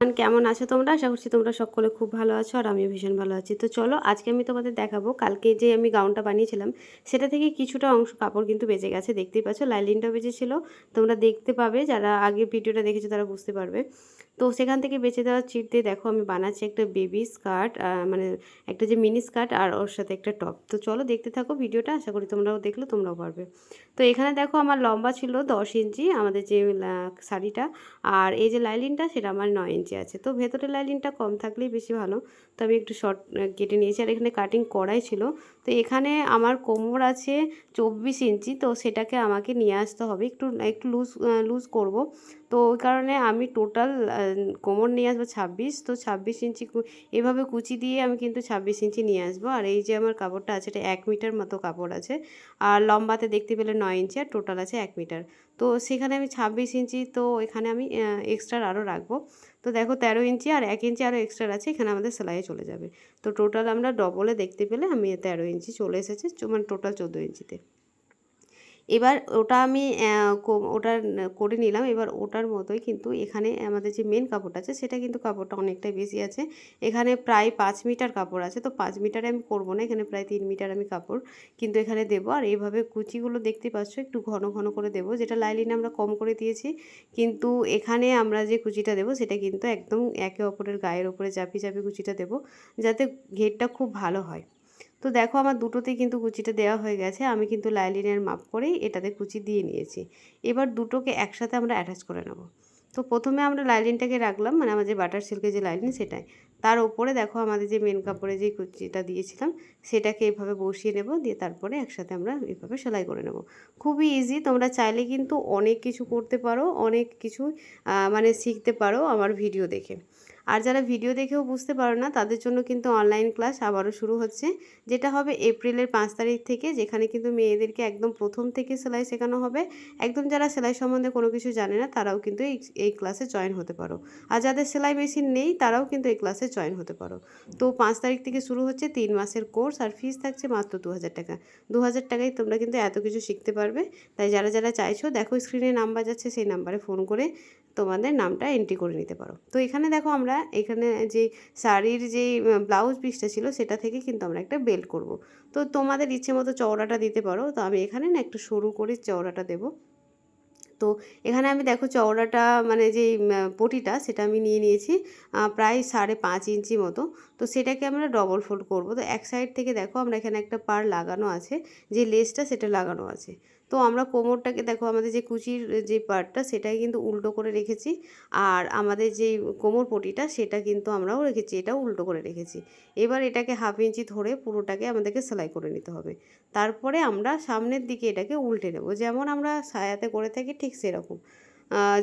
কেমন আছো তোমরা? আশা করছি তোমরা সকলে খুব ভালো আছো আর আমিও ভীষণ ভালো আছি। তো চলো, আজকে আমি তোমাদের দেখাবো, কালকে যে আমি গাউনটা বানিয়েছিলাম, সেটা থেকে কিছুটা অংশ কাপড় কিন্তু বেঁচে গেছে, দেখতেই পাচ্ছ লাইলিনটা বেঁচেছিল। তোমরা দেখতে পাবে, যারা আগে ভিডিওটা দেখেছ তারা বুঝতে পারবে। তো সেখান থেকে বেঁচে দেওয়া চিট দিয়ে দেখো আমি বানাচ্ছি একটা বেবি স্কার্ট মানে একটা যে মিনি স্কার্ট আর ওর সাথে একটা টপ তো চলো দেখতে থাকো ভিডিওটা, আশা করি তোমরাও দেখলে, তোমরাও পারবে। তো এখানে দেখো আমার লম্বা ছিল দশ ইঞ্চি, আমাদের যে শাড়িটা, আর এই যে লাইলিনটা সেটা আমার নয় ইঞ্চি আছে। তো ভেতরের লাইলিনটা কম থাকলেই বেশি ভালো। তো আমি একটু শর্ট কেটে নিয়েছি। আর এখানে কাটিং করাই ছিল তো এখানে আমার কোমর আছে চব্বিশ ইঞ্চি, তো সেটাকে আমাকে নিয়ে আসতে হবে। একটু একটু লুজ লুজ করব। তো ওই কারণে আমি টোটাল কোমর নিয়ে আসব ছাব্বিশ। তো ছাব্বিশ ইঞ্চি এভাবে কুচি দিয়ে আমি কিন্তু ছাব্বিশ ইঞ্চি নিয়ে আসব। আর এই যে আমার কাপড়টা আছে, এটা এক মিটার মতো কাপড় আছে। আর লম্বাতে দেখতে পেলে নয় ইঞ্চি, আর টোটাল আছে এক মিটার। তো সেখানে আমি ছাব্বিশ ইঞ্চি, তো এখানে আমি এক্সট্রা আরও রাখব। তো দেখো তেরো ইঞ্চি আর এক ইঞ্চি আরও এক্সট্রা আছে, এখানে আমাদের সেলাইয়ে চলে যাবে। তো টোটাল আমরা ডবলে দেখতে পেলে আমি তেরো ইঞ্চি চলে এসেছে মানে টোটাল চোদ্দ ইঞ্চিতে। এবার ওটা আমি ওটা করে নিলাম। এবার ওটার মতোই কিন্তু এখানে আমাদের যে মেন কাপড়টা আছে, সেটা কিন্তু কাপড়টা অনেকটাই বেশি আছে। এখানে প্রায় পাঁচ মিটার কাপড় আছে, তো পাঁচ মিটারে আমি করব না। এখানে প্রায় তিন মিটার আমি কাপড় কিন্তু এখানে দেবো। আর এইভাবে কুচিগুলো দেখতে পাচ্ছ, একটু ঘন ঘন করে দেবো, যেটা লাইলিনে আমরা কম করে দিয়েছি। কিন্তু এখানে আমরা যে কুচিটা দেবো, সেটা কিন্তু একদম একে অপরের গায়ের ওপরে চাপি চাপি কুচিটা দেবো, যাতে ঘেরটা খুব ভালো হয়। তো দেখো আমার দুটোতেই কিন্তু কুচিটা দেওয়া হয়ে গেছে। আমি কিন্তু লাইলিনের মাপ করেই এটাতে কুচি দিয়ে নিয়েছি। এবার দুটোকে একসাথে আমরা অ্যাটাচ করে নেব। তো প্রথমে আমরা লাইলিনটাকে রাখলাম মানে আমাদের বাটার সিল্কের যে লাইলিন সেটাই। তার উপরে দেখো আমাদের যে মেন কাপড়ে যে কুচিটা দিয়েছিলাম, সেটাকে এভাবে বসিয়ে নেব, দিয়ে তারপরে একসাথে আমরা এভাবে সেলাই করে নেব। খুবই ইজি তোমরা চাইলে কিন্তু অনেক কিছু করতে পারো, অনেক কিছু মানে শিখতে পারো আমার ভিডিও দেখে। আর যারা ভিডিও দেখেও বুঝতে পারো না, তাদের জন্য কিন্তু অনলাইন ক্লাস আবারও শুরু হচ্ছে, যেটা হবে এপ্রিলের পাঁচ তারিখ থেকে, যেখানে কিন্তু মেয়েদেরকে একদম প্রথম থেকে সেলাই শেখানো হবে। একদম যারা সেলাই সম্বন্ধে কোনো কিছু জানে না, তারাও কিন্তু এই ক্লাসে জয়েন হতে পারো। আর যাদের সেলাই মেশিন নেই, তারাও কিন্তু এই ক্লাসে জয়েন হতে পারো। তো পাঁচ তারিখ থেকে শুরু হচ্ছে তিন মাসের কোর্স আর ফিস থাকছে মাত্র দু হাজার টাকা। দু হাজার টাকায় তোমরা কিন্তু এত কিছু শিখতে পারবে। তাই যারা যারা চাইছো, দেখো স্ক্রিনে নাম্বার যাচ্ছে, সেই নাম্বারে ফোন করে তোমাদের নামটা এন্ট্রি করে নিতে পারো। তো এখানে দেখো আমরা এখানে যে শাড়ির যে ব্লাউজ পিসটা ছিল সেটা থেকে কিন্তু আমরা একটা বেল্ট করব। তো তোমাদের ইচ্ছে মতো চওড়াটা দিতে পারো। তো আমি এখানে না একটু সরু করে চওড়াটা দেবো। তো এখানে আমি দেখো চওড়াটা মানে যে পটিটা সেটা আমি নিয়ে নিয়েছি প্রায় সাড়ে পাঁচ ইঞ্চি মতো। তো সেটাকে আমরা ডবল ফোল্ড করব। তো এক সাইড থেকে দেখো আমরা এখানে একটা পার লাগানো আছে, যে লেসটা সেটা লাগানো আছে। তো আমরা কোমরটাকে দেখো আমাদের যে কুচির, যে পার্টটা সেটাই কিন্তু উল্টো করে রেখেছি। আর আমাদের যে কোমর পটিটা সেটা কিন্তু আমরাও রেখেছি, এটাও উল্টো করে রেখেছি। এবার এটাকে হাফ ইঞ্চি ধরে পুরোটাকে আমাদেরকে সেলাই করে নিতে হবে। তারপরে আমরা সামনের দিকে এটাকে উল্টে নেব। যেমন আমরা সায়াতে করে থাকি ঠিক সেরকম।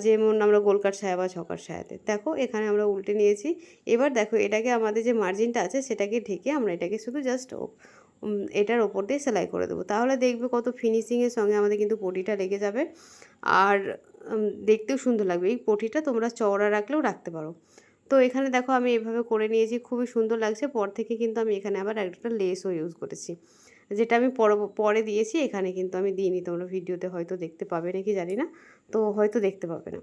যেমন আমরা গোলকার সায়া বা ছকার সায়াতে দেখো, এখানে আমরা উল্টে নিয়েছি। এবার দেখো, এটাকে আমাদের যে মার্জিনটা আছে, সেটাকে ঢেকে আমরা এটাকে শুধু জাস্ট এটার ওপর দিয়ে সেলাই করে দেবো। তাহলে দেখবে কত ফিনিশিংয়ের সঙ্গে আমাদের কিন্তু পটিটা লেগে যাবে। আর দেখতেও সুন্দর লাগবে। এই পটিটা তোমরা চওড়া রাখলেও রাখতে পারো। তো এখানে দেখো, আমি এভাবে করে নিয়েছি। খুবই সুন্দর লাগছে। পর থেকে কিন্তু আমি এখানে আবার একটা লেসও ইউজ করেছি। যেটা আমি পর, পরে দিয়েছি, এখানে কিন্তু আমি দিইনি। তোমরা ভিডিওতে হয়তো দেখতে পাবে নাকি জানি না, তো হয়তো দেখতে পাবে না।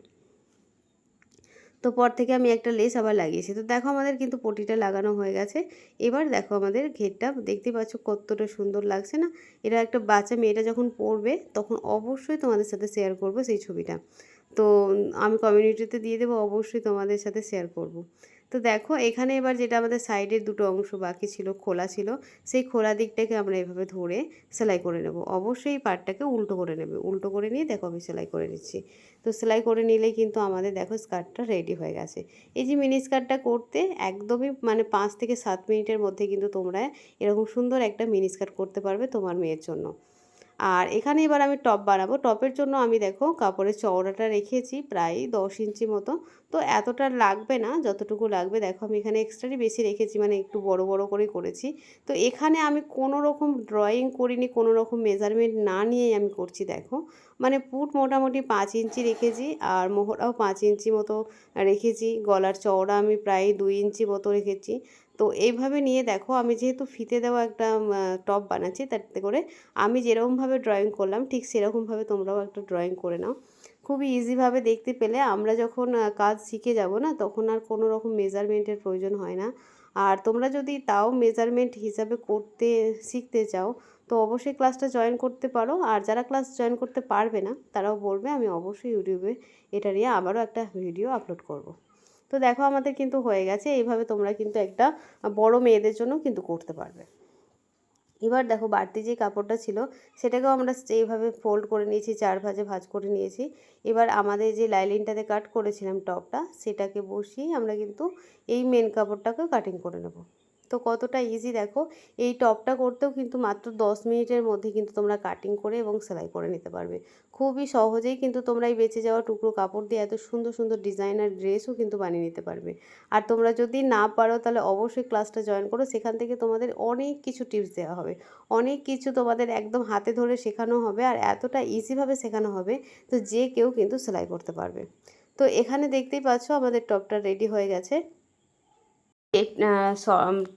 তো পর থেকে আমি একটা লেস আবার লাগিয়েছি। তো দেখো আমাদের কিন্তু পটিটা লাগানো হয়ে গেছে। এবার দেখো আমাদের ঘেরটা, দেখতে পাচ্ছ কতটা সুন্দর লাগছে না? এটা একটা বাচ্চা, মেয়েটা যখন পড়বে, তখন অবশ্যই তোমাদের সাথে শেয়ার করব সেই ছবিটা। তো আমি কমিউনিটিতে দিয়ে দেবো, অবশ্যই তোমাদের সাথে শেয়ার করব। তো দেখো, এখানে এবার যেটা আমাদের সাইডের দুটো অংশ বাকি ছিল, খোলা ছিল, সেই খোলা দিকটাকে আমরা এভাবে ধরে সেলাই করে নেব। অবশ্যই পাটটাকে উল্টো করে নেবে। উল্টো করে নিয়ে দেখো আমি সেলাই করে নিচ্ছি। তো সেলাই করে নিলেই কিন্তু আমাদের দেখো স্কার্টটা রেডি হয়ে গেছে। এই যে মিনি স্কার্টটা করতে একদমই মানে পাঁচ থেকে সাত মিনিটের মধ্যে কিন্তু তোমরা এরকম সুন্দর একটা মিনি স্কার্ট করতে পারবে তোমার মেয়ের জন্য। আর এখানে এবার আমি টপ বানাবো। টপের জন্য আমি দেখো কাপড়ের চওড়াটা রেখেছি প্রায় দশ ইঞ্চি মতো। তো এতটা লাগবে না, যতটুকু লাগবে দেখো আমি এখানে এক্সট্রাই বেশি রেখেছি মানে একটু বড় বড় করে করেছি। তো এখানে আমি কোনো রকম ড্রয়িং করিনি, কোনো রকম মেজারমেন্ট না নিয়েই আমি করছি দেখো। মানে পুট মোটামুটি পাঁচ ইঞ্চি রেখেছি আর মোহরাও পাঁচ ইঞ্চি মতো রেখেছি। গলার চওড়া আমি প্রায় দুই ইঞ্চি মতো রেখেছি। তো এইভাবে নিয়ে দেখো আমি যেহেতু ফিতে দেওয়া একটা টপ বানাচ্ছি তাতে করে আমি যেরকমভাবে ড্রয়িং করলাম ঠিক সেরকমভাবে তোমরাও একটা ড্রয়িং করে নাও। খুবই ইজিভাবে দেখতে পেলে আমরা যখন কাজ শিখে যাব না তখন আর কোনো রকম মেজারমেন্টের প্রয়োজন হয় না। আর তোমরা যদি তাও মেজারমেন্ট হিসাবে করতে, শিখতে চাও তো অবশ্যই ক্লাসটা জয়েন করতে পারো। আর যারা ক্লাস জয়েন করতে পারবে না তারাও বলবে আমি অবশ্যই ইউটিউবে এটা নিয়ে আবারও একটা ভিডিও আপলোড করব। তো দেখো আমাদের কিন্তু হয়ে গেছে, এইভাবে তোমরা কিন্তু একটা বড় মেয়েদের জন্য কিন্তু করতে পারবে। এবার দেখো বাড়তি যে কাপড়টা ছিল, সেটাকেও আমরা এইভাবে ফোল্ড করে নিয়েছি, চার ভাজে ভাজ করে নিয়েছি। এবার আমাদের যে লাইলিনটাতে কাট করেছিলাম টপটা সেটাকে বসিয়ে আমরা কিন্তু এই মেন কাপড়টাকেও কাটিং করে নেব। তো কতটা ইজি দেখো। এই টপটা করতেও কিন্তু মাত্র দশ মিনিটের মধ্যে কিন্তু তোমরা কাটিং করে এবং সেলাই করে নিতে পারবে। খুবই সহজেই কিন্তু তোমরা এই বেঁচে যাওয়া টুকরো কাপড় দিয়ে এত সুন্দর সুন্দর ডিজাইনার ড্রেসও কিন্তু বানিয়ে নিতে পারবে। আর তোমরা যদি না পারো তাহলে অবশ্যই ক্লাসটা জয়েন করো। সেখান থেকে তোমাদের অনেক কিছু টিপস দেওয়া হবে। অনেক কিছু তোমাদের একদম হাতে ধরে শেখানো হবে আর এতটা ইজিভাবে শেখানো হবে তো যে কেউ কিন্তু সেলাই করতে পারবে। তো এখানে দেখতেই পাচ্ছ আমাদের টপটা রেডি হয়ে গেছে।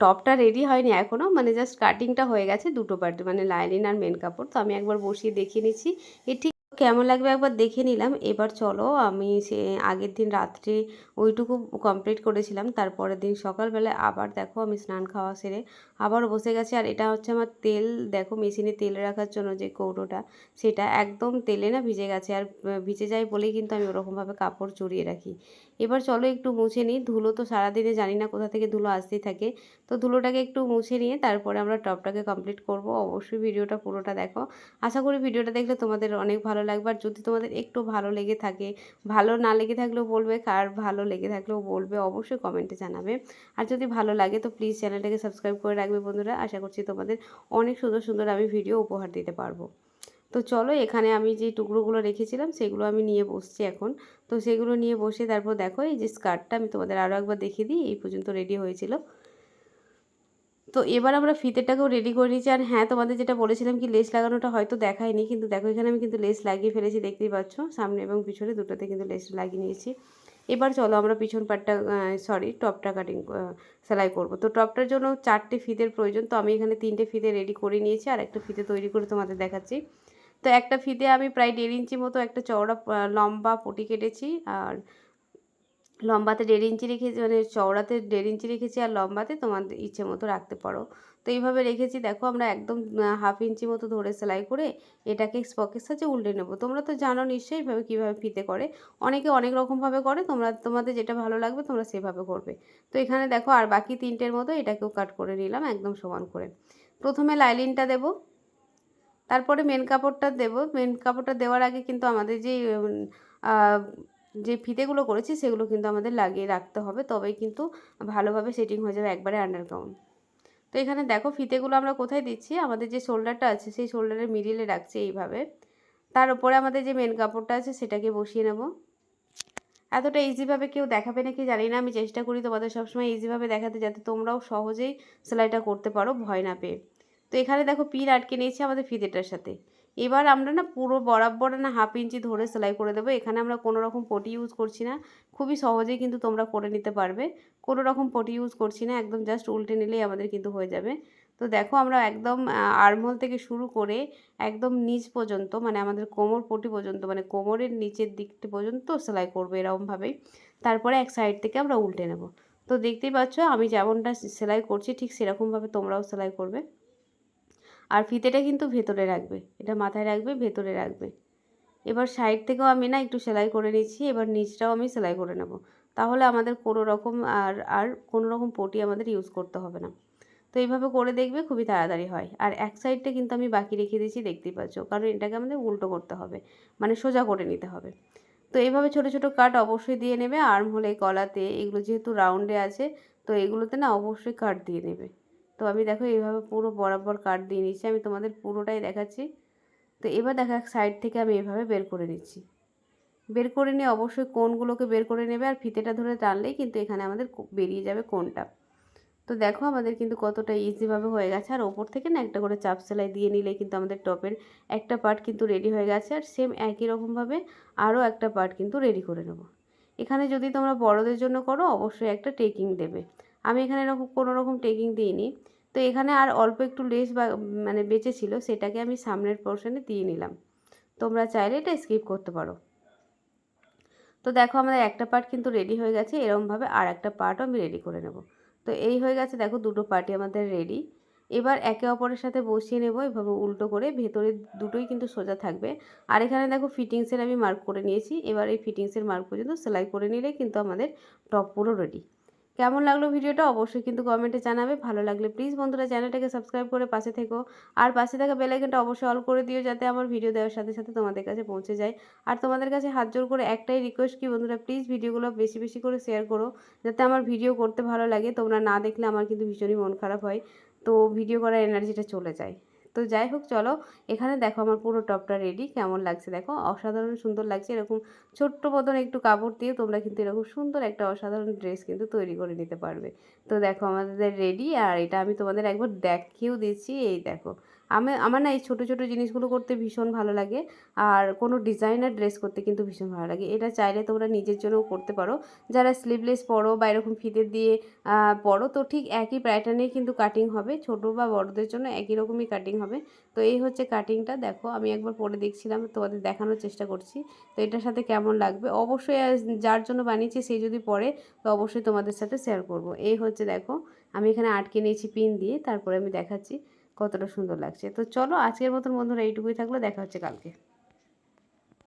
টপটা রেডি হয়নি এখনও মানে জাস্ট কাটিংটা হয়ে গেছে দুটো পার্টি মানে লাইনিং আর মেন কাপড়, তো আমি একবার বসিয়ে দেখিয়ে নিচ্ছি। এ ঠিক কেমন লাগবে একবার দেখে নিলাম। এবার চলো আমি সে আগের দিন রাত্রে ওইটুকু কমপ্লিট করেছিলাম। তারপরের দিন সকালবেলায় আবার দেখো আমি স্নান খাওয়া সেরে আবার বসে গেছি। আর এটা হচ্ছে আমার তেল, দেখো মেশিনে তেল রাখার জন্য যে কৌটোটা, সেটা একদম তেলে না ভিজে গেছে। আর ভিজে যায় বলেই কিন্তু আমি ওরকমভাবে কাপড় চড়িয়ে রাখি। এবার চলো একটু মুছে নিই। ধুলো তো সারাদিনে জানি না কোথা থেকে ধুলো আসতেই থাকে। তো ধুলোটাকে একটু মুছে নিয়ে তারপরে আমরা টপটাকে কমপ্লিট করব। অবশ্যই ভিডিওটা পুরোটা দেখো। আশা করি ভিডিওটা দেখলে তোমাদের অনেক ভালো লাগবে। আর যদি তোমাদের একটু ভালো লেগে থাকে, ভালো না লেগে থাকলেও বলবে, কার ভালো লেগে থাকলেও বলবে, অবশ্যই কমেন্টে জানাবে। আর যদি ভালো লাগে তো প্লিজ চ্যানেলটাকে সাবস্ক্রাইব করে রাখবে বন্ধুরা। আশা করছি তোমাদের অনেক সুন্দর সুন্দর আমি ভিডিও উপহার দিতে পারব। তো চলো এখানে আমি যে টুকরোগুলো রেখেছিলাম, সেগুলো আমি নিয়ে বসছি এখন। তো সেগুলো নিয়ে বসে তারপর দেখো এই যে স্কার্টটা আমি তোমাদের আরও একবার দেখিয়ে দিই, এই পর্যন্ত রেডি হয়েছিল। তো এবার আমরা ফিতেটাকেও রেডি করে নিয়েছি আর হ্যাঁ তোমাদের যেটা বলেছিলাম কি লেস লাগানোটা হয়তো দেখায়নি, কিন্তু দেখো এখানে আমি কিন্তু লেস লাগিয়ে ফেলেছি, দেখতেই পাচ্ছ। সামনে এবং পিছনে দুটোতে কিন্তু লেস লাগিয়ে নিয়েছি। এবার চলো আমরা পিছন পাটটা সরি টপটা কাটিং সেলাই করব। তো টপটার জন্য চারটে ফিতের প্রয়োজন। তো আমি এখানে তিনটে ফিতে রেডি করে নিয়েছি আর একটা ফিতে তৈরি করে তোমাদের দেখাচ্ছি। তো একটা ফিতে আমি প্রায় দেড় ইঞ্চি মতো একটা চওড়া লম্বা পটি কেটেছি। আর লম্বাতে দেড় ইঞ্চি রেখেছি মানে চওড়াতে দেড় ইঞ্চি রেখেছি আর লম্বাতে তোমাদের ইচ্ছে মতো রাখতে পারো। তো এইভাবে রেখেছি। দেখো আমরা একদম হাফ ইঞ্চি মতো ধরে সেলাই করে এটাকে স্পকের সাথে উল্টে নেব। তোমরা তো জানো নিশ্চয়ই এইভাবে কীভাবে ফিতে করে। অনেকে অনেক রকমভাবে করে। তোমরা, তোমাদের যেটা ভালো লাগবে তোমরা সেভাবে করবে। তো এখানে দেখো আর বাকি তিনটের মতো এটাকেও কাট করে নিলাম একদম সমান করে। প্রথমে লাইলিনটা দেব। তারপরে মেন কাপড়টা দেব। মেন কাপড়টা দেওয়ার আগে কিন্তু আমাদের যে যে ফিতেগুলো করেছি সেগুলো কিন্তু আমাদের লাগিয়ে রাখতে হবে, তবেই কিন্তু ভালোভাবে সেটিং হয়ে যাবে একবারে আন্ডারগ্রাউন্ড তো এখানে দেখো ফিতেগুলো আমরা কোথায় দিচ্ছি? আমাদের যে শোল্ডারটা আছে সেই শোল্ডারের মিডিলে রাখছি এইভাবে। তার উপরে আমাদের যে মেন কাপড়টা আছে সেটাকে বসিয়ে নেব। এতটা ইজিভাবে কেউ দেখাবে নাকি জানি না, আমি চেষ্টা করি তোমাদের সবসময় ইজিভাবে দেখাতে যাতে তোমরাও সহজেই সেলাইটা করতে পারো, ভয় না পেয়ে। তো এখানে দেখো পিন আটকে নিয়েছি আমাদের ফিতেটার সাথে। এবার আমরা না পুরো বরাবর না হাফ ইঞ্চি ধরে সেলাই করে দেবো। এখানে আমরা কোনো রকম পটি ইউজ করছি না। খুবই সহজেই কিন্তু তোমরা করে নিতে পারবে। কোনো রকম পটি ইউজ করছি না, একদম জাস্ট উল্টে নিলেই আমাদের কিন্তু হয়ে যাবে। তো দেখো আমরা একদম আরমোল থেকে শুরু করে একদম নিচ পর্যন্ত মানে আমাদের কোমর পটি পর্যন্ত মানে কোমরের নিচের দিকটা পর্যন্ত সেলাই করব এরকমভাবেই। তারপরে এক সাইড থেকে আমরা উল্টে নেব। তো দেখতেই পাচ্ছ, আমি যেমনটা সেলাই করছি, ঠিক সেরকমভাবে তোমরাও সেলাই করবে। আর ফিতেটা কিন্তু ভেতরে রাখবে। এটা মাথায় রাখবে, ভেতরে রাখবে। এবার সাইড থেকেও আমি না একটু সেলাই করে নিচ্ছি, এবার নিচটাও আমি সেলাই করে নেব। তাহলে আমাদের কোনো রকম আর আর কোনো রকম পটি আমাদের ইউজ করতে হবে না। তো এইভাবে করে দেখবে খুবই তাড়াতাড়ি হয়। আর এক সাইডটা কিন্তু আমি বাকি রেখে দিয়েছি, দেখতেই পাচ্ছ। কারণ এটাকে আমাদের উল্টো করতে হবে মানে সোজা করে নিতে হবে। তো এইভাবে ছোট ছোট কাট অবশ্যই দিয়ে নেবে। আর্ম হলে, গলাতে, এগুলো যেহেতু রাউন্ডে আছে, তো এগুলোতে না অবশ্যই কাট দিয়ে নেবে। তো আমি দেখো এইভাবে পুরো বরাবর কাট দিয়ে নিচ্ছি আমি তোমাদের পুরোটাই দেখাচ্ছি। তো এবার দেখা সাইড থেকে আমি এভাবে বের করে নিচ্ছি। বের করে নিয়ে অবশ্যই কোনগুলোকে বের করে নেবে আর ফিতেটা ধরে টানলেই কিন্তু এখানে আমাদের বেরিয়ে যাবে কোনটা। তো দেখো আমাদের কিন্তু কতটা ইজিভাবে হয়ে গেছে, আর ওপর থেকে না একটা করে চাপ সেলাই দিয়ে নিলে কিন্তু আমাদের টপের একটা পার্ট কিন্তু রেডি হয়ে গেছে, আর সেম একই রকমভাবে আরও একটা পার্ট কিন্তু রেডি করে নেব। এখানে যদি তোমরা বড়দের জন্য করো, অবশ্যই একটা টেকিং দেবে। আমি এখানে এরকম কোনো রকম টেকিং দিইনি। তো এখানে আর অল্প একটু লেস বা মানে বেঁচে ছিল, সেটাকে আমি সামনের পোর্শনে দিয়ে নিলাম। তোমরা চাইলে এটা স্কিপ করতে পারো। তো দেখো আমাদের একটা পার্ট কিন্তু রেডি হয়ে গেছে, এরমভাবে আর একটা পার্টও আমি রেডি করে নেব। তো এই হয়ে গেছে, দেখো দুটো পার্টি আমাদের রেডি এবার একে অপরের সাথে বসিয়ে নেব, এভাবে উল্টো করে, ভেতরে দুটোই কিন্তু সোজা থাকবে। আর এখানে দেখো ফিটিংসের আমি মার্ক করে নিয়েছি। এবার এই ফিটিংসের মার্ক পর্যন্ত সেলাই করে নিলে কিন্তু আমাদের টপ পুরো রেডি কেমন লাগল ভিডিওটা অবশ্যই কিন্তু কমেন্টে জানাবে। ভালো লাগলে প্লিজ বন্ধুরা চ্যানেলটাকে সাবস্ক্রাইব করে পাশে থেকো। আর পাশে থাকা বেলাইকনটা অবশ্যই অল করে দিও যাতে আমার ভিডিও দেওয়ার সাথে সাথে তোমাদের কাছে পৌঁছে যায়। আর তোমাদের কাছে হাত জোর করে একটাই রিকোয়েস্ট কি বন্ধুরা প্লিজ ভিডিওগুলো বেশি বেশি করে শেয়ার করো যাতে আমার ভিডিও করতে ভালো লাগে। তোমরা না দেখলে আমার কিন্তু ভীষণই মন খারাপ হয়। তো ভিডিও করার এনার্জিটা চলে যায়। তো যাই হোক, চলো। এখানে দেখো আমার পুরো টপটা রেডি কেমন লাগছে দেখো? অসাধারণ সুন্দর লাগছে, এরকম ছোট্ট মতন একটু কাপড় দিয়ে তোমরা কিন্তু এরকম সুন্দর একটা অসাধারণ ড্রেস কিন্তু তৈরি করে নিতে পারবে। তো দেখো, আমাদের রেডি আর এটা আমি তোমাদের একবার দেখিয়েও দিচ্ছি, এই দেখো। আমি, আমার না এই ছোটো ছোটো জিনিসগুলো করতে ভীষণ ভালো লাগে। আর কোনো ডিজাইনার ড্রেস করতে কিন্তু ভীষণ ভালো লাগে। এটা চাইলে তোমরা নিজের জন্যও করতে পারো। যারা স্লিভলেস পরো বা এরকম ফিতে দিয়ে পরো, তো ঠিক একই প্যাটার্নেই কিন্তু কাটিং হবে। ছোট বা বড়দের জন্য একই রকমই কাটিং হবে। তো এই হচ্ছে কাটিংটা দেখো, আমি একবার পরে দেখছিলাম, তোমাদের দেখানোর চেষ্টা করছি। তো এটার সাথে কেমন লাগবে? অবশ্যই যার জন্য বানিয়েছি, সে যদি পরে, তো অবশ্যই তোমাদের সাথে শেয়ার করব। এই হচ্ছে, দেখো, আমি এখানে আটকে নিয়েছি পিন দিয়ে। তারপরে আমি দেখাচ্ছি। কতটা সুন্দর লাগছে। তো চলো আজকের মতন বন্ধুরা এইটুকুই থাকল দেখা হচ্ছে কালকে।